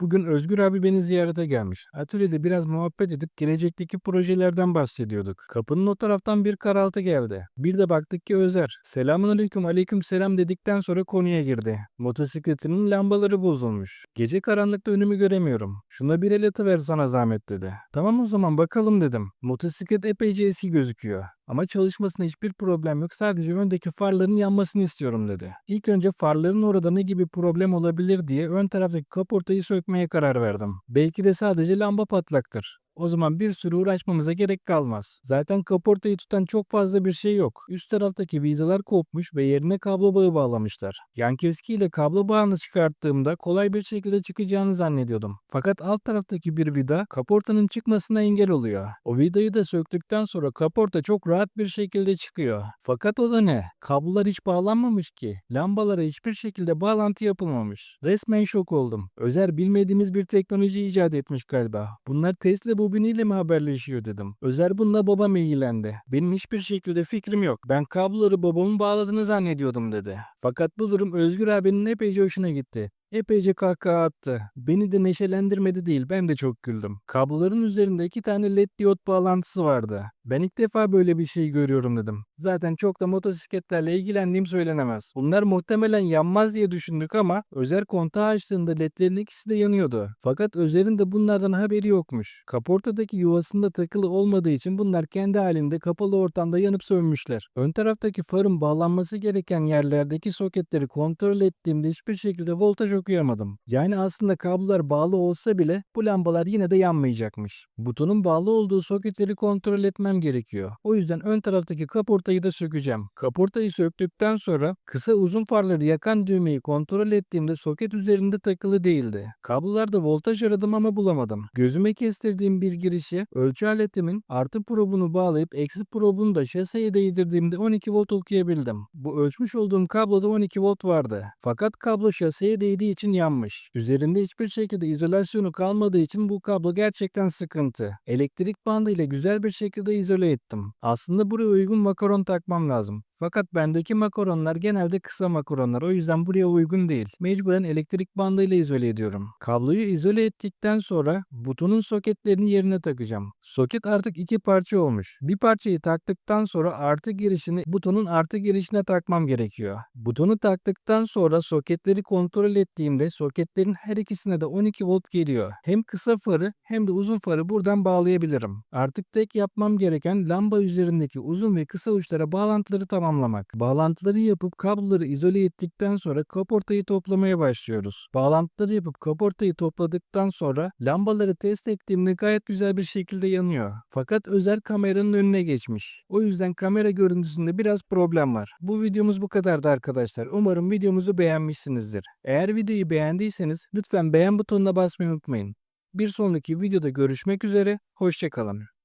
Bugün Özgür abi beni ziyarete gelmiş. Atölyede biraz muhabbet edip gelecekteki projelerden bahsediyorduk. Kapının o taraftan bir karaltı geldi. Bir de baktık ki Özer. Selamun aleyküm aleyküm selam dedikten sonra konuya girdi. Motosikletinin lambaları bozulmuş. Gece karanlıkta önümü göremiyorum. Şuna bir el atıver sana zahmet dedi. Tamam o zaman bakalım dedim. Motosiklet epeyce eski gözüküyor. Ama çalışmasında hiçbir problem yok. Sadece öndeki farların yanmasını istiyorum dedi. İlk önce farların orada ne gibi problem olabilir diye ön taraftaki kaportayı sökmeye karar verdim. Belki de sadece lamba patlaktır. O zaman bir sürü uğraşmamıza gerek kalmaz. Zaten kaportayı tutan çok fazla bir şey yok. Üst taraftaki vidalar kopmuş ve yerine kablo bağı bağlamışlar. Yankevski ile kablo bağını çıkarttığımda kolay bir şekilde çıkacağını zannediyordum. Fakat alt taraftaki bir vida kaportanın çıkmasına engel oluyor. O vidayı da söktükten sonra kaporta çok rahat bir şekilde çıkıyor. Fakat o da ne? Kablolar hiç bağlanmamış ki. Lambalara hiçbir şekilde bağlantı yapılmamış. Resmen şok oldum. Özer bilmediğimiz bir teknoloji icat etmiş galiba. Bunlar Tesla bobiniyle mi haberleşiyor dedim. Özer bununla babam ilgilendi. Benim hiçbir şekilde fikrim yok. Ben kabloları babamın bağladığını zannediyordum dedi. Fakat bu durum Özgür abinin epeyce hoşuna gitti. Epeyce kahkaha attı. Beni de neşelendirmedi değil ben de çok güldüm. Kabloların üzerinde iki tane led diyot bağlantısı vardı. Ben ilk defa böyle bir şey görüyorum dedim. Zaten çok da motosikletlerle ilgilendiğim söylenemez. Bunlar muhtemelen yanmaz diye düşündük ama Özer kontağı açtığında ledlerin ikisi de yanıyordu. Fakat Özer'in de bunlardan haberi yokmuş. Kaportadaki yuvasında takılı olmadığı için bunlar kendi halinde kapalı ortamda yanıp sönmüşler. Ön taraftaki farın bağlanması gereken yerlerdeki soketleri kontrol ettiğimde hiçbir şekilde voltaj okuyamadım. Yani aslında kablolar bağlı olsa bile bu lambalar yine de yanmayacakmış. Butonun bağlı olduğu soketleri kontrol etmem gerekiyor. O yüzden ön taraftaki kaportayı da sökeceğim. Kaportayı söktükten sonra kısa uzun farları yakan düğmeyi kontrol ettiğimde soket üzerinde takılı değildi. Kablolarda voltaj aradım ama bulamadım. Gözüme kestirdiğim bir girişi ölçü aletimin artı probunu bağlayıp eksi probunu da şaseye değdirdiğimde 12 volt okuyabildim. Bu ölçmüş olduğum kabloda 12 volt vardı. Fakat kablo şaseye değdiği için yanmış. Üzerinde hiçbir şekilde izolasyonu kalmadığı için bu kablo gerçekten sıkıntı. Elektrik bandı ile güzel bir şekilde izole ettim. Aslında buraya uygun makaron takmam lazım. Fakat bendeki makaronlar genelde kısa makaronlar o yüzden buraya uygun değil. Mecburen elektrik bandıyla izole ediyorum. Kabloyu izole ettikten sonra butonun soketlerini yerine takacağım. Soket artık iki parça olmuş. Bir parçayı taktıktan sonra artı girişini butonun artı girişine takmam gerekiyor. Butonu taktıktan sonra soketleri kontrol ettiğimde soketlerin her ikisine de 12 volt geliyor. Hem kısa farı hem de uzun farı buradan bağlayabilirim. Artık tek yapmam gereken lamba üzerindeki uzun ve kısa uçlara bağlantıları tamamlamak. Bağlantıları yapıp kabloları izole ettikten sonra kaportayı toplamaya başlıyoruz. Bağlantıları yapıp kaportayı topladıktan sonra lambaları test ettiğimde gayet güzel bir şekilde yanıyor. Fakat özel kameranın önüne geçmiş. O yüzden kamera görüntüsünde biraz problem var. Bu videomuz bu kadardı arkadaşlar. Umarım videomuzu beğenmişsinizdir. Eğer videoyu beğendiyseniz lütfen beğen butonuna basmayı unutmayın. Bir sonraki videoda görüşmek üzere, hoşçakalın.